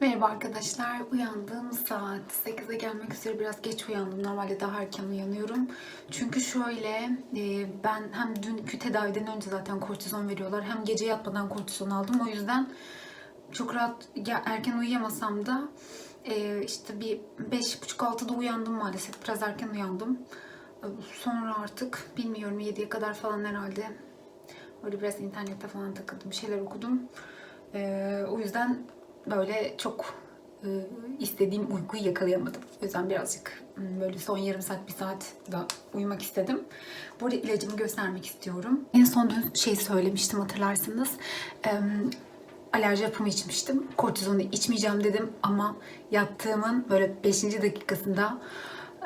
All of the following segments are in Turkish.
Merhaba arkadaşlar. Uyandım saat 8'e gelmek üzere biraz geç uyandım. Normalde daha erken uyanıyorum. Çünkü şöyle e, ben hem dünkü tedaviden önce zaten kortizon veriyorlar hem gece yatmadan kortizon aldım. O yüzden çok rahat erken uyuyamasam da e, işte bir 5.30-6'da uyandım maalesef. Biraz erken uyandım. E, Sonra artık bilmiyorum 7'ye kadar falan herhalde. Öyle biraz internette falan takıldım. Bir şeyler okudum. O yüzden böyle çok e, istediğim uykuyu yakalayamadım. O yüzden birazcık böyle son yarım saat, bir saat da uyumak istedim. Bu arada ilacımı göstermek istiyorum. En son dün şey söylemiştim hatırlarsınız. Eee, alerji hapımı içmiştim. Kortizonu içmeyeceğim dedim ama yattığımın böyle 5. dakikasında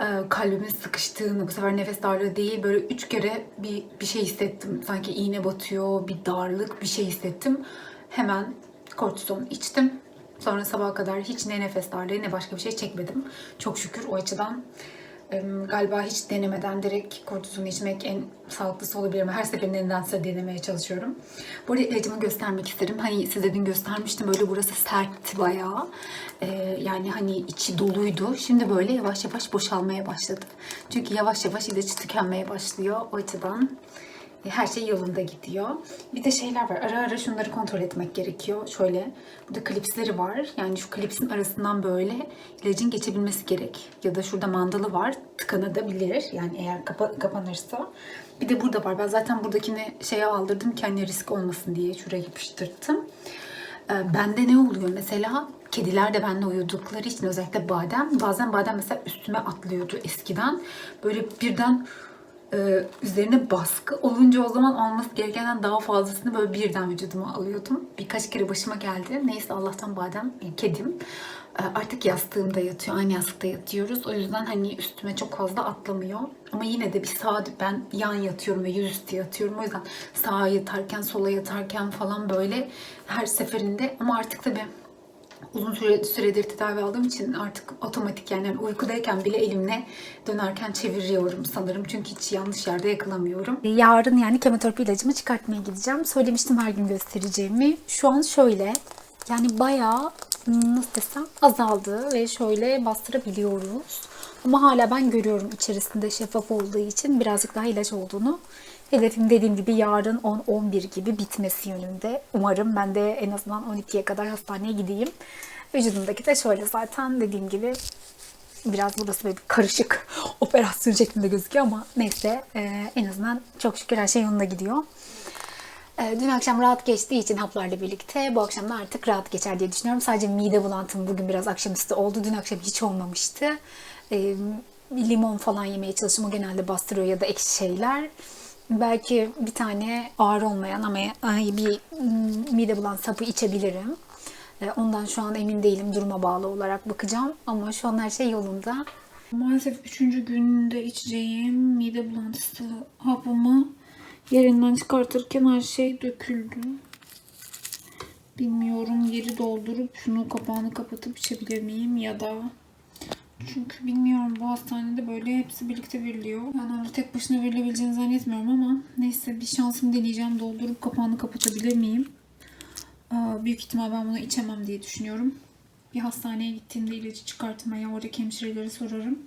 e, kalbimin sıkıştığını, bu sefer nefes darlığı değil böyle üç kere bir, bir şey hissettim. Sanki iğne batıyor, bir darlık bir şey hissettim. Hemen kortizon içtim. Sonra sabaha kadar hiç ne nefes darlığı ne başka bir şey çekmedim. Çok şükür o açıdan galiba hiç denemeden direkt kortizonu içmek en sağlıklısı olabilir ama her seferinde nedense denemeye çalışıyorum. Bu arada ilacımı göstermek isterim. Hani size dün göstermiştim böyle burası sertti bayağı. E, yani hani içi doluydu. Şimdi böyle yavaş yavaş boşalmaya başladı. Çünkü yavaş yavaş ilacı tükenmeye başlıyor. O açıdan her şey yolunda gidiyor. Bir de şeyler var. Ara ara şunları kontrol etmek gerekiyor. Şöyle burada klipsleri var. Yani şu klipsin arasından böyle ilacın geçebilmesi gerek. Ya da şurada mandalı var. Tıkanabilir. Yani eğer kapa- kapanırsa. Bir de burada var. Ben zaten buradakini şeye aldırdım ki hani risk olmasın diye şuraya yapıştırdım. Ee, Bende ne oluyor mesela? Kediler de benimle uyudukları için özellikle badem. Bazen badem mesela üstüme atlıyordu eskiden. Böyle birden e, üzerine baskı olunca o zaman alması gerekenden daha fazlasını böyle birden vücuduma alıyordum. Birkaç kere başıma geldi. Neyse Allah'tan badem e, kedim e, artık yastığımda yatıyor. Aynı yastıkta yatıyoruz. O yüzden hani üstüme çok fazla atlamıyor. Ama yine de bir saat ben yan yatıyorum ve yüzüstü yatıyorum. O yüzden sağa yatarken, sola yatarken falan böyle her seferinde ama artık tabii uzun süre, süredir tedavi aldığım için artık otomatik yani, yani uykudayken bile elimle dönerken çeviriyorum sanırım. Çünkü hiç yanlış yerde yakalamıyorum. Yarın yani kemoterapi ilacımı çıkartmaya gideceğim. Söylemiştim her gün göstereceğimi. Şu an şöyle yani bayağı nasıl desem azaldı ve şöyle bastırabiliyoruz. Ama hala ben görüyorum içerisinde şeffaf olduğu için birazcık daha ilaç olduğunu. Hedefim dediğim gibi yarın 10-11 gibi bitmesi yönünde. Umarım ben de en azından 12'ye kadar hastaneye gideyim. Vücudumdaki de şöyle zaten dediğim gibi biraz burası böyle bir karışık operasyon şeklinde gözüküyor ama neyse e, en azından çok şükür her şey yolunda gidiyor. E, Dün akşam rahat geçtiği için haplarla birlikte bu akşam da artık rahat geçer diye düşünüyorum. Sadece mide bulantım bugün biraz akşamüstü oldu. Dün akşam hiç olmamıştı. E, limon falan yemeye çalıştım. O genelde bastırıyor ya da ekşi şeyler. Belki bir tane ağır olmayan ama bir mide bulan sapı içebilirim. E, Ondan şu an emin değilim. Duruma bağlı olarak bakacağım. Ama şu an her şey yolunda. Maalesef üçüncü günde içeceğim mide bulantısı hapımı yerinden çıkartırken her şey döküldü. Bilmiyorum geri doldurup şunu kapağını kapatıp içebilir miyim ya da çünkü bilmiyorum bu hastanede böyle hepsi birlikte veriliyor. Yani onu tek başına verilebileceğini zannetmiyorum ama neyse bir şansım deneyeceğim. Doldurup kapağını kapatabilir miyim? Aa, büyük ihtimal ben bunu içemem diye düşünüyorum. Bir hastaneye gittiğimde ilacı çıkartmaya oradaki hemşirelere sorarım.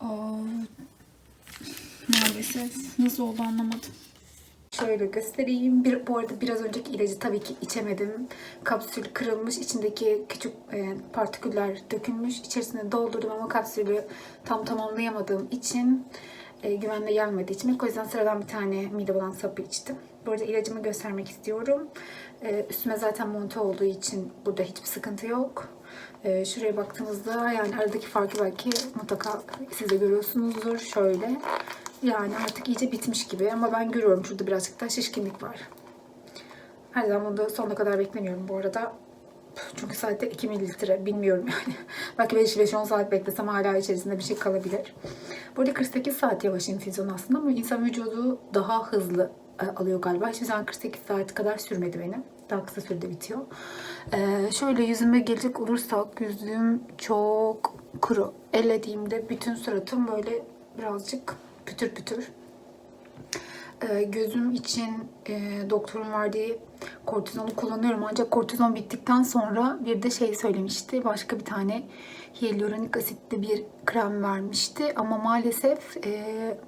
Aa, maalesef nasıl oldu anlamadım. Şöyle göstereyim. Bir, bu arada biraz önceki ilacı tabii ki içemedim. Kapsül kırılmış. içindeki küçük e, partiküller dökülmüş. İçerisine doldurdum ama kapsülü tam tamamlayamadığım için e, güvenle gelmediği için. O yüzden sıradan bir tane mide bulan sapı içtim. Bu arada ilacımı göstermek istiyorum. E, üstüme zaten monte olduğu için burada hiçbir sıkıntı yok. E, şuraya baktığımızda yani aradaki farkı belki mutlaka siz de görüyorsunuzdur. Şöyle. Yani artık iyice bitmiş gibi ama ben görüyorum şurada birazcık da şişkinlik var. Her zaman bunu sonuna kadar beklemiyorum bu arada. Çünkü saatte 2 mililitre bilmiyorum yani. Belki 5-5-10 saat beklesem hala içerisinde bir şey kalabilir. Burada 48 saat yavaş infüzyon aslında ama insan vücudu daha hızlı e, alıyor galiba. Hiçbir zaman 48 saat kadar sürmedi benim. Daha kısa sürede bitiyor. Ee, şöyle yüzüme gelecek olursak yüzüm çok kuru. Ellediğimde bütün suratım böyle birazcık pütür pütür. Ee, gözüm için e, doktorun verdiği kortizonu kullanıyorum. Ancak kortizon bittikten sonra bir de şey söylemişti. Başka bir tane hyaluronik asitli bir krem vermişti. Ama maalesef e,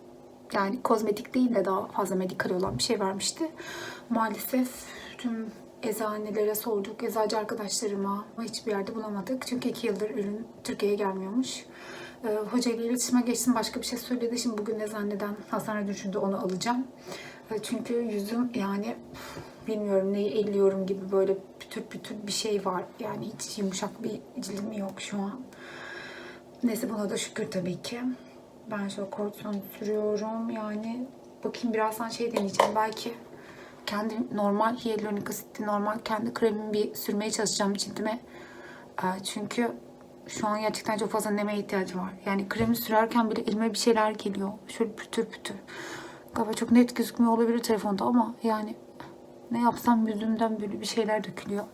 yani kozmetik değil de daha fazla medikal olan bir şey vermişti. Maalesef tüm eczanelere sorduk, eczacı arkadaşlarıma hiçbir yerde bulamadık. Çünkü iki yıldır ürün Türkiye'ye gelmiyormuş. Ee, hocayla iletişime geçtim. Başka bir şey söyledi. Şimdi bugün eczaneden hastane düşündü onu alacağım. Ee, çünkü yüzüm yani bilmiyorum neyi elliyorum gibi böyle pütür pütür bir şey var. Yani hiç yumuşak bir cildim yok şu an. Neyse buna da şükür tabii ki. Ben şöyle kortizon sürüyorum. Yani bakayım birazdan şey deneyeceğim. Belki kendi normal hyaluronik asitli normal kendi kremimi bir sürmeye çalışacağım cildime. Ee, Çünkü şu an gerçekten çok fazla neme ihtiyacı var. Yani kremi sürerken bile elime bir şeyler geliyor. Şöyle pütür pütür. Galiba çok net gözükmüyor olabilir telefonda ama yani ne yapsam yüzümden böyle bir şeyler dökülüyor.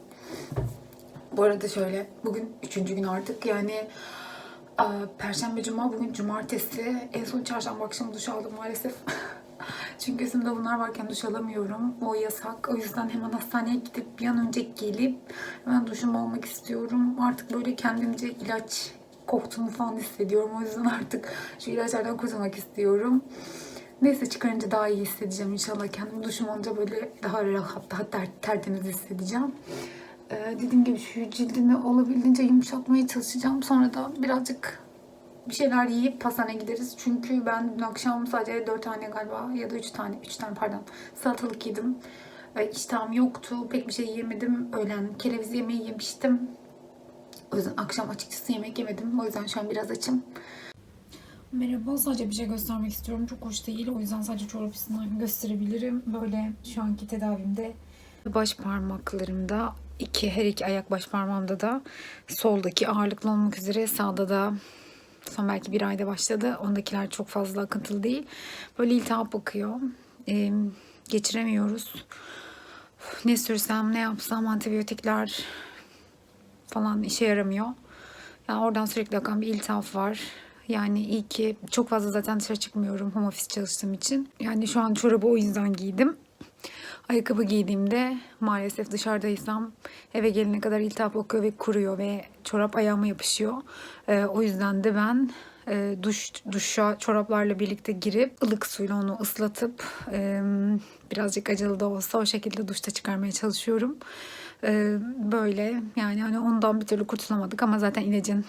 Bu arada şöyle bugün üçüncü gün artık yani Perşembe, Cuma, bugün Cumartesi. En son çarşamba akşamı duş aldım maalesef. Çünkü gözümde bunlar varken duş alamıyorum. O yasak. O yüzden hemen hastaneye gidip bir an önce gelip hemen duşumu almak istiyorum. Artık böyle kendimce ilaç koktuğumu falan hissediyorum. O yüzden artık şu ilaçlardan kurtulmak istiyorum. Neyse çıkarınca daha iyi hissedeceğim inşallah. Kendimi duşum alınca böyle daha rahat, daha ter, tertemiz hissedeceğim. Ee, dediğim gibi şu cildimi olabildiğince yumuşatmaya çalışacağım. Sonra da birazcık bir şeyler yiyip hastaneye gideriz. Çünkü ben dün akşam sadece 4 tane galiba ya da 3 tane, 3 tane pardon salatalık yedim. Ee, iştahım yoktu. Pek bir şey yemedim. Öğlen kereviz yemeği yemiştim. O yüzden akşam açıkçası yemek yemedim. O yüzden şu an biraz açım. Merhaba, sadece bir şey göstermek istiyorum. Çok hoş değil. O yüzden sadece çorap üstünden gösterebilirim. Böyle şu anki tedavimde baş parmaklarımda iki her iki ayak baş parmağımda da soldaki ağırlıklı olmak üzere sağda da son belki bir ayda başladı. Ondakiler çok fazla akıntılı değil. Böyle iltihap bakıyor. Ee, geçiremiyoruz. Ne sürsem ne yapsam antibiyotikler falan işe yaramıyor. Yani oradan sürekli akan bir iltihap var. Yani iyi ki çok fazla zaten dışarı çıkmıyorum home office çalıştığım için. Yani şu an çorabı o yüzden giydim. Ayakkabı giydiğimde maalesef dışarıdaysam eve gelene kadar iltihap okuyor ve kuruyor ve çorap ayağıma yapışıyor. Ee, o yüzden de ben e, duş duşa çoraplarla birlikte girip ılık suyla onu ıslatıp e, birazcık acılı da olsa o şekilde duşta çıkarmaya çalışıyorum. Ee, böyle yani hani ondan bir türlü kurtulamadık ama zaten ilacın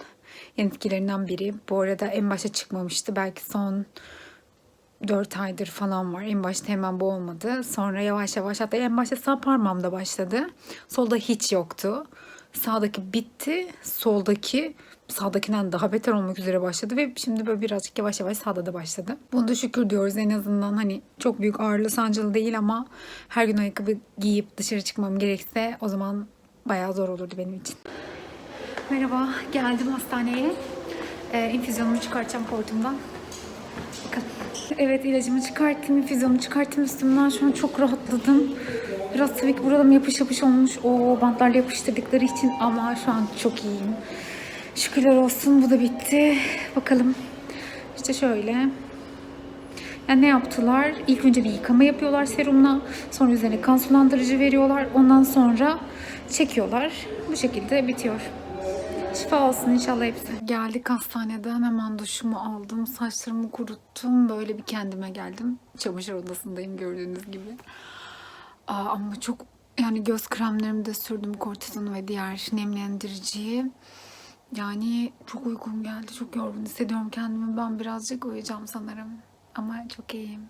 yan etkilerinden biri. Bu arada en başa çıkmamıştı. Belki son 4 aydır falan var. En başta hemen bu olmadı. Sonra yavaş yavaş hatta en başta sağ parmağımda başladı. Solda hiç yoktu. Sağdaki bitti. Soldaki sağdakinden daha beter olmak üzere başladı ve şimdi böyle birazcık yavaş yavaş sağda da başladı. Bunu da şükür diyoruz en azından hani çok büyük ağırlı sancılı değil ama her gün ayakkabı giyip dışarı çıkmam gerekse o zaman bayağı zor olurdu benim için. Merhaba, geldim hastaneye. Ee, infüzyonumu çıkartacağım portumdan. Bakın. Evet ilacımı çıkarttım, infüzyonumu çıkarttım üstümden. Şu an çok rahatladım. Biraz tabii ki buralarım yapış yapış olmuş. O bantlarla yapıştırdıkları için ama şu an çok iyiyim. Şükürler olsun bu da bitti. Bakalım. İşte şöyle. Yani ne yaptılar? İlk önce bir yıkama yapıyorlar serumla. Sonra üzerine kan sulandırıcı veriyorlar. Ondan sonra çekiyorlar. Bu şekilde bitiyor. Şifa olsun inşallah hepsi. Geldik hastaneden hemen duşumu aldım. Saçlarımı kuruttum. Böyle bir kendime geldim. Çamaşır odasındayım gördüğünüz gibi. Aa, ama çok yani göz kremlerimi de sürdüm. Kortizonu ve diğer nemlendiriciyi. Yani çok uykum geldi. Çok yorgun hissediyorum kendimi. Ben birazcık uyuyacağım sanırım. Ama çok iyiyim.